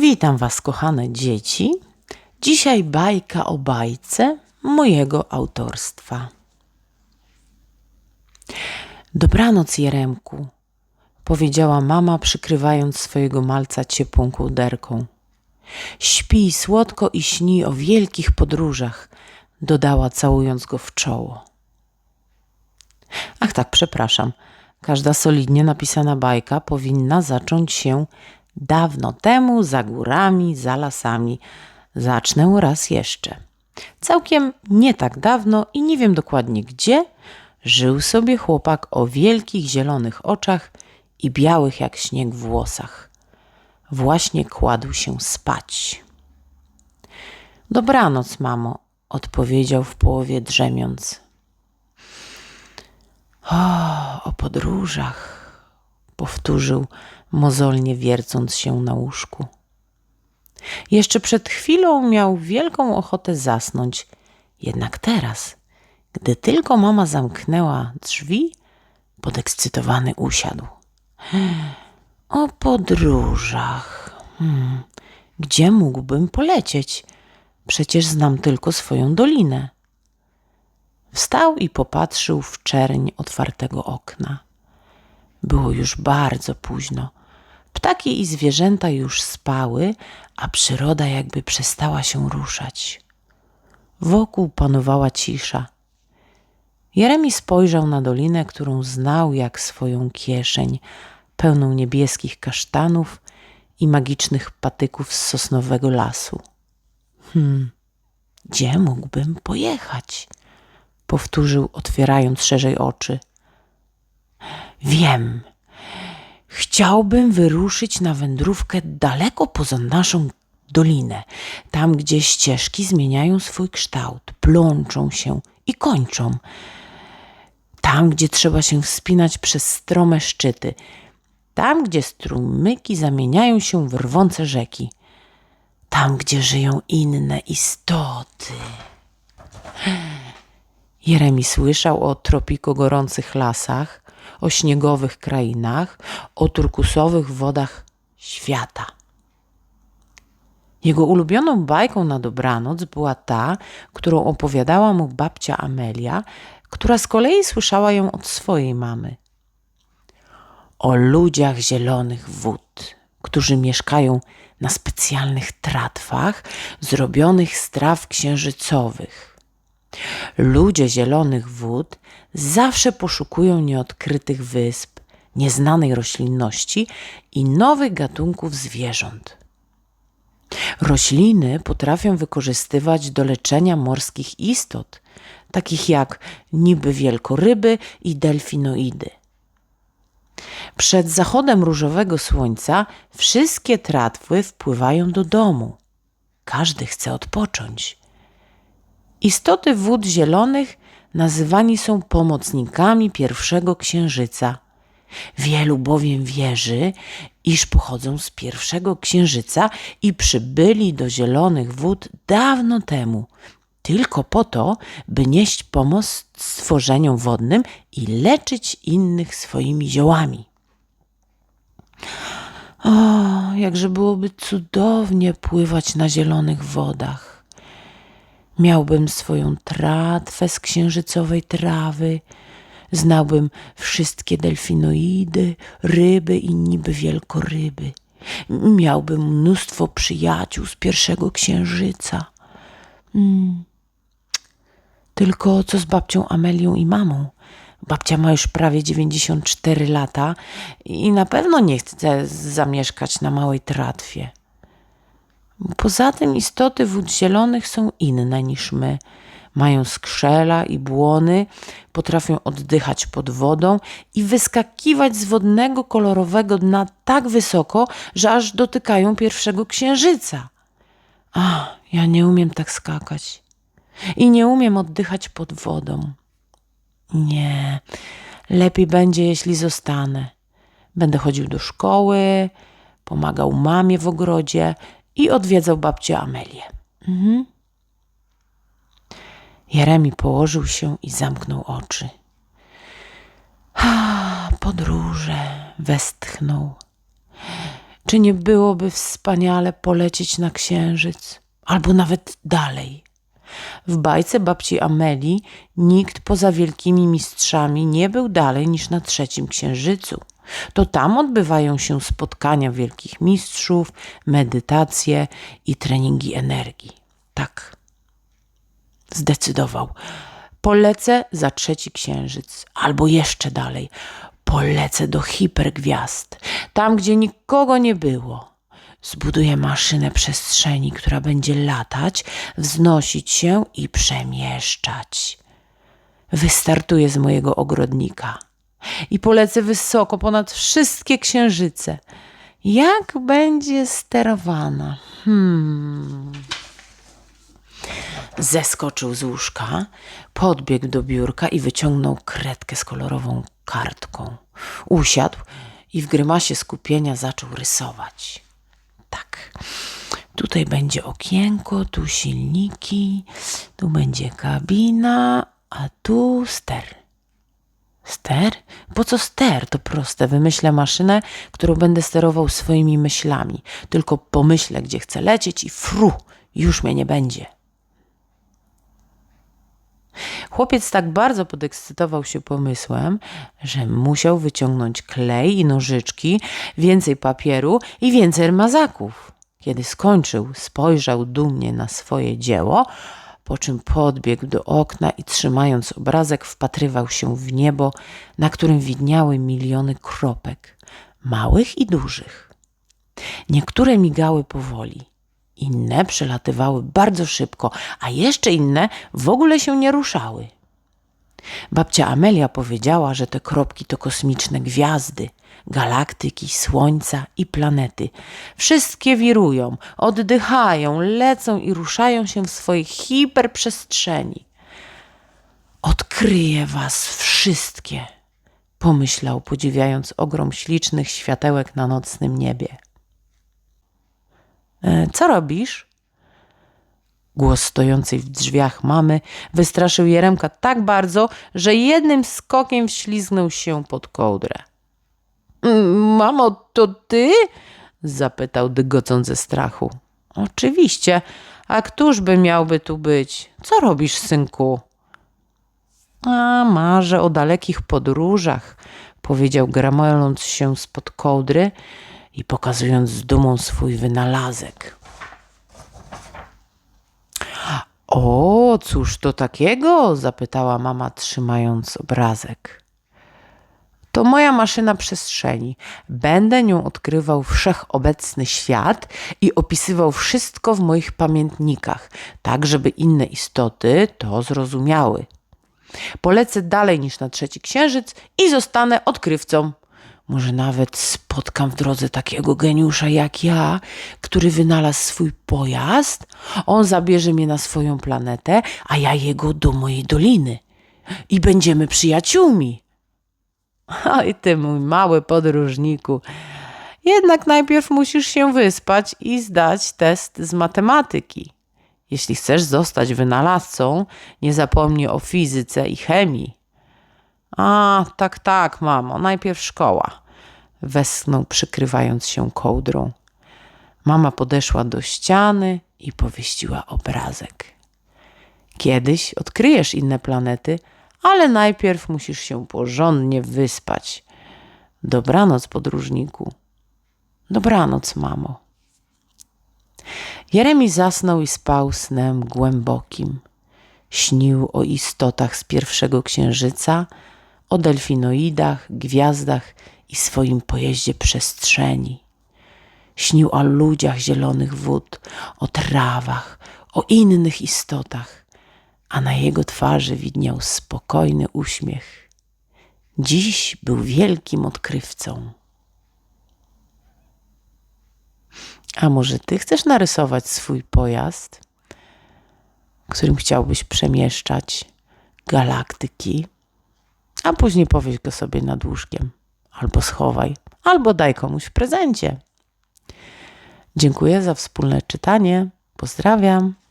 Witam Was, kochane dzieci. Dzisiaj bajka o bajce mojego autorstwa. Dobranoc, Jeremku, powiedziała mama, przykrywając swojego malca ciepłą kołderką. Śpij słodko i śni o wielkich podróżach, dodała, całując go w czoło. Ach tak, przepraszam. Każda solidnie napisana bajka powinna zacząć się dawno temu, za górami, za lasami. Zacznę raz jeszcze. Całkiem nie tak dawno i nie wiem dokładnie gdzie, żył sobie chłopak o wielkich zielonych oczach i białych jak śnieg włosach. Właśnie kładł się spać. Dobranoc, mamo, odpowiedział w połowie drzemiąc. O, o podróżach, powtórzył mozolnie wiercąc się na łóżku. Jeszcze przed chwilą miał wielką ochotę zasnąć, jednak teraz, gdy tylko mama zamknęła drzwi, podekscytowany usiadł. O podróżach. Hmm, gdzie mógłbym polecieć? Przecież znam tylko swoją dolinę. Wstał i popatrzył w czerń otwartego okna. Było już bardzo późno. Ptaki i zwierzęta już spały, a przyroda jakby przestała się ruszać. Wokół panowała cisza. Jeremi spojrzał na dolinę, którą znał jak swoją kieszeń, pełną niebieskich kasztanów i magicznych patyków z sosnowego lasu. Hmm, gdzie mógłbym pojechać? Powtórzył, otwierając szerzej oczy. Wiem. Chciałbym wyruszyć na wędrówkę daleko poza naszą dolinę, tam gdzie ścieżki zmieniają swój kształt, plączą się i kończą. Tam, gdzie trzeba się wspinać przez strome szczyty, tam, gdzie strumyki zamieniają się w rwące rzeki, tam, gdzie żyją inne istoty. Jeremi słyszał o tropiko gorących lasach, o śniegowych krainach, o turkusowych wodach świata. Jego ulubioną bajką na dobranoc była ta, którą opowiadała mu babcia Amelia, która z kolei słyszała ją od swojej mamy. O ludziach zielonych wód, którzy mieszkają na specjalnych tratwach zrobionych z traw księżycowych Ludzie zielonych wód zawsze poszukują nieodkrytych wysp, nieznanej roślinności i nowych gatunków zwierząt. Rośliny potrafią wykorzystywać do leczenia morskich istot, takich jak niby wielkoryby i delfinoidy. Przed zachodem różowego słońca wszystkie tratwy wpływają do domu. Każdy chce odpocząć. Istoty wód zielonych nazywani są pomocnikami pierwszego księżyca. Wielu bowiem wierzy, iż pochodzą z pierwszego księżyca i przybyli do zielonych wód dawno temu, tylko po to, by nieść pomoc stworzeniom wodnym i leczyć innych swoimi ziołami. O, jakże byłoby cudownie pływać na zielonych wodach. Miałbym swoją tratwę z księżycowej trawy, znałbym wszystkie delfinoidy, ryby i niby wielkoryby. Miałbym mnóstwo przyjaciół z pierwszego księżyca. Hmm. Tylko co z babcią Amelią i mamą? Babcia ma już prawie 94 lata i na pewno nie chce zamieszkać na małej tratwie. Poza tym istoty wód zielonych są inne niż my. Mają skrzela i błony, potrafią oddychać pod wodą i wyskakiwać z wodnego kolorowego dna tak wysoko, że aż dotykają pierwszego księżyca. A, ja nie umiem tak skakać. I nie umiem oddychać pod wodą. Nie, lepiej będzie, jeśli zostanę. Będę chodził do szkoły, pomagał mamie w ogrodzie i odwiedzał babcię Amelię. Mhm. Jeremi położył się i zamknął oczy. Ha, podróże, westchnął. Czy nie byłoby wspaniale polecieć na księżyc, albo nawet dalej? W bajce babci Ameli nikt poza wielkimi mistrzami nie był dalej niż na trzecim księżycu. To tam odbywają się spotkania wielkich mistrzów, medytacje i treningi energii. Tak, zdecydował. Polecę za trzeci księżyc, albo jeszcze dalej. Polecę do hipergwiazd, tam gdzie nikogo nie było. Zbuduję maszynę przestrzeni, która będzie latać, wznosić się i przemieszczać. Wystartuję z mojego ogrodnika i polecę wysoko ponad wszystkie księżyce. Jak będzie sterowana? Hmm. Zeskoczył z łóżka, podbiegł do biurka i wyciągnął kredkę z kolorową kartką. Usiadł i w grymasie skupienia zaczął rysować. Tak. Tutaj będzie okienko, tu silniki, tu będzie kabina, a tu ster. Ster? Po co ster? To proste. Wymyślę maszynę, którą będę sterował swoimi myślami. Tylko pomyślę, gdzie chcę lecieć i fru, już mnie nie będzie. Chłopiec tak bardzo podekscytował się pomysłem, że musiał wyciągnąć klej i nożyczki, więcej papieru i więcej mazaków. Kiedy skończył, spojrzał dumnie na swoje dzieło, po czym podbiegł do okna i trzymając obrazek wpatrywał się w niebo, na którym widniały miliony kropek, małych i dużych. Niektóre migały powoli, inne przelatywały bardzo szybko, a jeszcze inne w ogóle się nie ruszały. Babcia Amelia powiedziała, że te kropki to kosmiczne gwiazdy, galaktyki, słońca i planety. Wszystkie wirują, oddychają, lecą i ruszają się w swojej hiperprzestrzeni. Odkryję was wszystkie, pomyślał, podziwiając ogrom ślicznych światełek na nocnym niebie. E, co robisz? Głos stojącej w drzwiach mamy wystraszył Jeremka tak bardzo, że jednym skokiem wślizgnął się pod kołdrę. Mm, Mamo, to ty? zapytał dygocąc ze strachu. Oczywiście, a któż by miałby tu być? Co robisz, synku? A marzę o dalekich podróżach, powiedział gramoląc się spod kołdry i pokazując z dumą swój wynalazek. O, cóż to takiego? zapytała mama, trzymając obrazek. To moja maszyna przestrzeni. Będę nią odkrywał wszechobecny świat i opisywał wszystko w moich pamiętnikach, tak żeby inne istoty to zrozumiały. Polecę dalej niż na trzeci księżyc i zostanę odkrywcą. Może nawet spotkam w drodze takiego geniusza jak ja, który wynalazł swój pojazd. On zabierze mnie na swoją planetę, a ja jego do mojej doliny. I będziemy przyjaciółmi. Oj, ty mój mały podróżniku. Jednak najpierw musisz się wyspać i zdać test z matematyki. Jeśli chcesz zostać wynalazcą, nie zapomnij o fizyce i chemii. A, tak, tak, mamo, najpierw szkoła. Westchnął, przykrywając się kołdrą. Mama podeszła do ściany i powyściła obrazek. Kiedyś odkryjesz inne planety, ale najpierw musisz się porządnie wyspać. Dobranoc, podróżniku. Dobranoc, mamo. Jeremi zasnął i spał snem głębokim. Śnił o istotach z pierwszego księżyca, o delfinoidach, gwiazdach i swoim pojeździe przestrzeni. Śnił o ludziach zielonych wód, o trawach, o innych istotach, a na jego twarzy widniał spokojny uśmiech. Dziś był wielkim odkrywcą. A może ty chcesz narysować swój pojazd, którym chciałbyś przemieszczać galaktyki, a później powieś go sobie nad łóżkiem, albo schowaj, albo daj komuś w prezencie. Dziękuję za wspólne czytanie. Pozdrawiam.